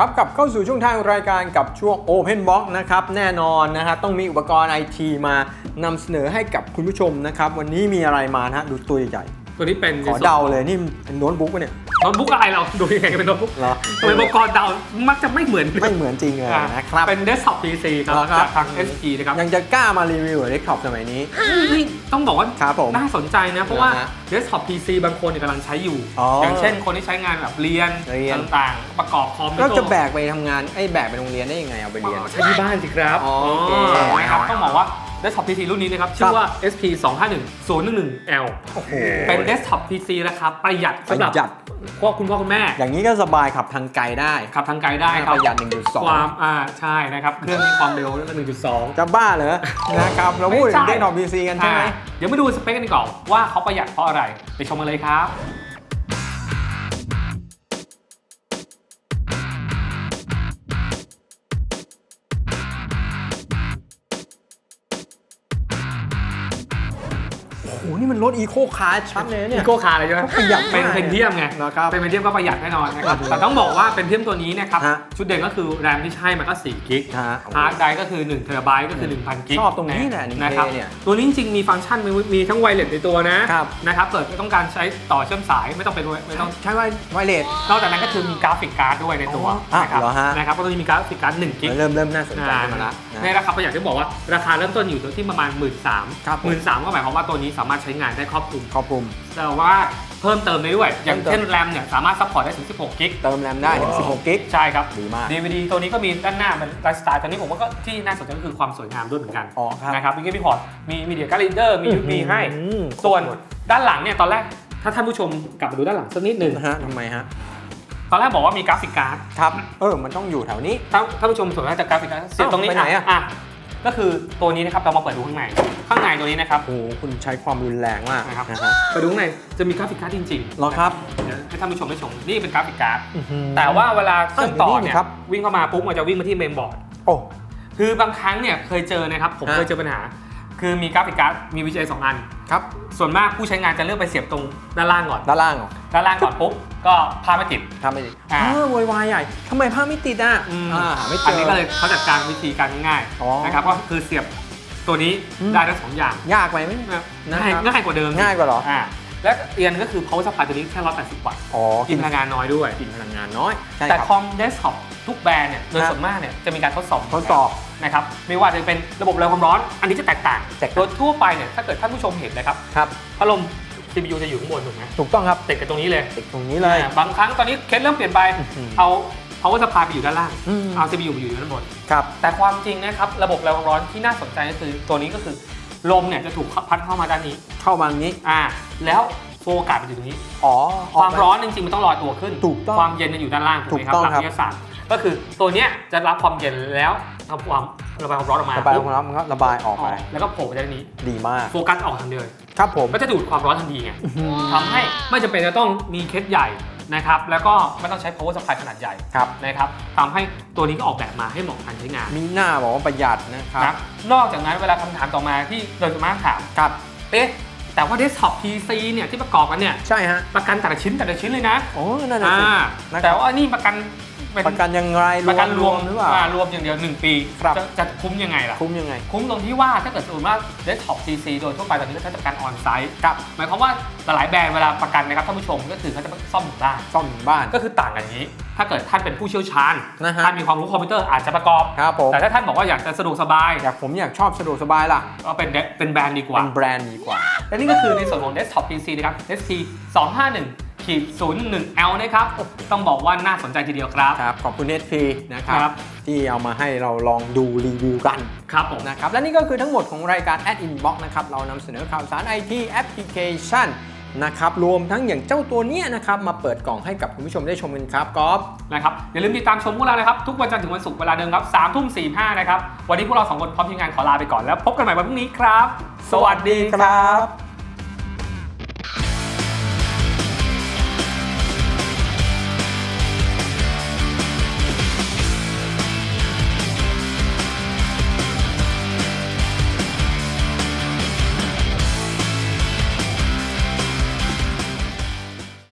ครับกลับเข้าสู่ช่วงท้ายของรายการกับช่วง Open Box นะครับแน่นอนนะครับต้องมีอุปกรณ์ไอทีมานำเสนอให้กับคุณผู้ชมนะครับ วันนี้มีอะไรมานะฮะดูตัวใหญ่ตัวนี้เป็นๆขอเดาเลยนี่เป็นโน้ตบุ๊กปะเนี่ยโน้ตบุ๊กอะไรเราดูยังไงเป็นโน้ตบุ๊กเหรอทำไมอุปกรณ์เดามักจะไม่เหมือนไม่เหมือนจริงเลยอะนะครับ เป็นเดสก์ท็อป PC ครับเหรอครับ จากทาง SP นะครับยังจะกล้ามารีวิวเด็กท็อปสมัยนี้ นี่ต้องบอกว่าครับผมน่าสนใจนะ เพราะว่าเหรอฮะเดสก์ท็อป PC บางคนเนี่ยกำลังใช้อยู่ อ๋อออย่างเช่นคนที่ใช้งานแบบเรียนเรียน ต่างๆ ประกอบคอมก็จะแบกไปทำงานไอ้ยแบกไปโรงเรียนได้ยังไงเอาไปเรียน ใช้ที่บ้านสิครับอ๋อโอเคนะครับ ต้องบอกว่าเดสก์ท็อป PC รุ่นนี้นะครับ ชื่อว่า SP 251 011 L โอ้โหเป็นเดสก์ท็อป PC ราคาประหยัดประสำหรับหยัด พวกคุณพ่อคุณแม่ อย่างนี้ก็สบายขับทางไกลได้ขับทางไกลได้คปรับระหยัดความ1.2อ่าใช่นะครับเครื่องมีความเร็ว1.2จะบ้าเหรอ นะครับ เราพูดถึงเด็กท็อปพีซีกันใช่ไหม อ่าเดี๋ยวมาดูสเปคกันดีกว่าว่าเขาประหยัดเพราะอะไร ไปชมกันเลยครับ นี่มันรถอีโคคาร์ชัดเลยนะเนี่อียโก้คาร์เลยใช่ไหมประหยัดเป็นมากเพนเทียมไงนะครับเป็นเพนเทียมก็ประหยัดแน่นอนนะครับโอ้โหแต่ต้องบอกว่าเป็นเทียมตัวนี้นะครับฮะ ชุดเด่นก็คือแรมที่ใช้มันก็4กิกฮะ ฮาร์ดไดรฟ์ก็คือ1เทราไบต์ก็คือ1,000กิกชอบตรงนี้แหละ 1K นะครับเนี่ยตัวนี้จริงๆมีฟังก์ชันมีมีทั้งไวเลสในตัวนะครับนะครับเกิดต้องการใช้ต่อเชื่อมสายไม่ต้องเป็นไม่ต้อง ใช้ไวไวเลส นอกจากนั้นก็คือมีกราฟิกการ์ดด้วยในตัวอ๋อนะครับเหรอฮะ นะครับก็จะมีกราฟิกการ์ด1กิก เริ่มเริ่มน่าสนใจขึ้นมาละนะ ในราคาประหยัดที่บอกว่าราคาเริ่มต้นอยู่ที่ประมาณ 1 3ื่นสามครับผม หมื่นสามก็หมายความว่าตัวนี้สามารถใช้งานได้ครอบคลุม ครอบคลุม แต่ว่าเพิ่มเติมได้ด้วย อย่างเพิ่มเติมเช่นแรมเนี่ยสามารถซัพพอร์ตได้ถึง 16 กิก เติมแรมได้ถึง16กิก ใช่ครับดีมาก DVD ตัวนี้ก็มีด้านหน้ามันไลฟ์สไตล์ตัวนี้ผมว่าก็ที่น่าสนใจก็คือความสวยงามด้วยเหมือนกันอ๋อครับ นะครับมีเกมมีพอร์ตมีมีเดียการ์ดรีเดอร์มี USB ให้ อืมส่วนด้านหลังเนี่ยตอนแรกถ้าท่านผู้ชมกลับมาดูด้านหลังสักนิดหนึ่งนะฮะทำไมฮะ ตอนแรกบอกว่ามีกราฟิกการ์ดครับ เออ มันต้องอยู่แถวนี้ถ้าท่านผู้ชมสนใจจากกราฟิกการ์ดเสียบตรงนี้ไปไหนอะ อะ ก็คือตัวนี้นะครับเรามาเปิดดูข้างในข้างในตัวนี้นะครับ โอ้โหคุณใช้ความรุนแรงมากนะครับ นะฮะไปดูข้างในจะมีกราฟิกการ์ดจริงเหรอครับๆเดี๋ยวให้ท่านผู้ชมได้ชมนี่เป็นกราฟิกการ์ดอื้อหือ แต่ว่าเวลาเชื่อมต่ออะอยู่นี่เนี่ยครับ วิ่งเข้ามาปุ๊บมันจะวิ่งมาที่เมนบอร์ด โอ้ คือบางครั้งเนี่ยเคยเจอนะครับผมฮะ เคยเจอปัญหา คือมีกราฟิกการ์ดมี VGA สองอัน ครับ ส่วนมากผู้ใช้งานจะเลือกไปเสียบตรงด้านล่างก่อน ด้านล่างเหรอด้านล่างก่อนปุ๊บก็ภาพไม่ติดทำไม่ดีอ่า เออโวยวายใหญ่ทำไมผ้าไม่ติดอะอ่าหาไม่เจอันอนี้ก็เลยเขาจัดการวิธีการง่ายอ๋อๆนะครับก็คือเสียบตัวนี้อืม ได้ทั้งสองอย่างยากไปไหมง่ายนะครับง่ายกว่าเดิมง่ายกว่าเหรอ อ่า และเอียนก็คือ power supply ตัวนี้แค่ 180 วัตต์อ๋อกินพลังงานน้อยด้วย กินพลังงานน้อย ใช่แต่ครับคอมเดสก์ท็อปทุกแบรนด์เนี่ยโดยครับส่วนมากเนี่ยจะมีการทดสอบทดสอบนะครับไม่ว่าจะเป็นระบบระบายความร้อน อันนี้จะแตกต่างแตกต่าง โดยทั่วไปเนี่ยถ้าเกิดท่านผู้ชมเห็นนะครับครับ พัดลม CPU จะอยู่ข้างบนถูกไหมถูกต้องครับติดกันตรงนี้เลยติดตรงนี้เลย อ่าบางครั้งตอนนี้เคสเริ่มเปลี่ยนไปอื้อหือเอา power supply ไปอยู่ด้านล่างอืม เอา CPU ไปอยู่ด้านบน ครับ แต่ความจริงนะครับ ระบบระบายความร้อนที่น่าสนใจก็คือตัวนี้ก็คือ ลมเนี่ยจะถูกพัดเข้ามาด้านนี้ เข้ามาอย่างนี้ อ่า แล้วโฟกัสมันอยู่ตรงนี้ อ๋อความร้อนจริงๆมันต้องลอยตัวขึ้น ถูกต้องความเย็นจะอยู่ด้านล่างถูกไหมครับถูกต้องหลักครับ วิทยาศาสตร์ ก็คือตัวเนี้ยจะรับความเย็นแล้วทำความระบายความร้อนออกมาระบายความร้อนมันก็ระบายออกไป แล้วก็โผล่ไปด้านนี้ ดีมาก โฟกัสออกทางเดียวครับผม ก็จะดูดความร้อนทันทีไงอื้อหือทำให้ไม่จำเป็นจะต้องมีเคสใหญ่ นะครับแล้วก็ไม่ต้องใช้ power supply ขนาดใหญ่ครับนะครับทำให้ตัวนี้ก็ออกแบบมาให้เหมาะกับการใช้งานมีหน้าบอกว่าประหยัดนะครับ นะนอกจากนั้นเวลาคำถามต่อมาที่โดยส่วนมากถามครับ เอ๊ะแต่ว่า desktop PC เนี่ยที่ประกอบกันเนี่ยใช่ฮะประกันแต่ละชิ้นแต่ละชิ้นเลยนะ โอ้นั่นน่ะอ่าสินะครับ แต่ว่านี่ประกัน เป็นประกันยังไงประกันรวมหรือเปล่าอ่า รวมอย่างเดียว 1 ปีครับ จะจะคุ้มยังไงล่ะ คุ้มยังไง คุ้มตรงที่ว่าถ้าเกิดสมมติว่า desktop PC โดยทั่วไปตอนนี้ก็ใช้ประกันออนไซต์ครับหมายความว่าหลายๆแบรนด์เวลาประกันนะครับท่านผู้ชมก็คือเขาจะซ่อมถึงบ้าน ซ่อมถึงบ้าน ก็คือต่างกันอย่างนี้ ถ้าเกิดท่านเป็นผู้เชี่ยวชาญนะฮะ ท่านมีความรู้คอมพิวเตอร์อาจจะประกอบ ครับผมแต่ถ้าท่านบอกว่าอยากจะสะดวกสบายอยากผมอยากชอบสะดวกสบายล่ะก็เป็นเดเป็นแบรนด์ดีกว่า เป็นแบรนด์ดีกว่า และนี่ก็คือในส่วนของ desktop PC นะครับ SP 251 ขีด01 L นะครับต้องบอกว่าน่าสนใจทีเดียวครับ ครับ ขอบคุณ SP นะครับครับ ที่เอามาให้เราลองดูรีวิวกันครับผม นะครับ และนี่ก็คือทั้งหมดของรายการ Ad Inbox นะครับ เรานำเสนอข่าวสาร IT Application นะครับ รวมทั้งอย่างเจ้าตัวเนี้ยนะครับ มาเปิดกล่องให้กับคุณผู้ชมได้ชมกันครับกอล์ฟนะครับ อย่าลืมติดตามชมพวกเรานะครับ ทุกวันจันทร์ถึงวันศุกร์เวลาเดิมครับ3ทุ่ม45นะครับ วันนี้พวกเราสองคนพร้อมทีมงานขอลาไปก่อนแล้ว พบกันใหม่วันพรุ่งนี้ครับ สวัสดีครับ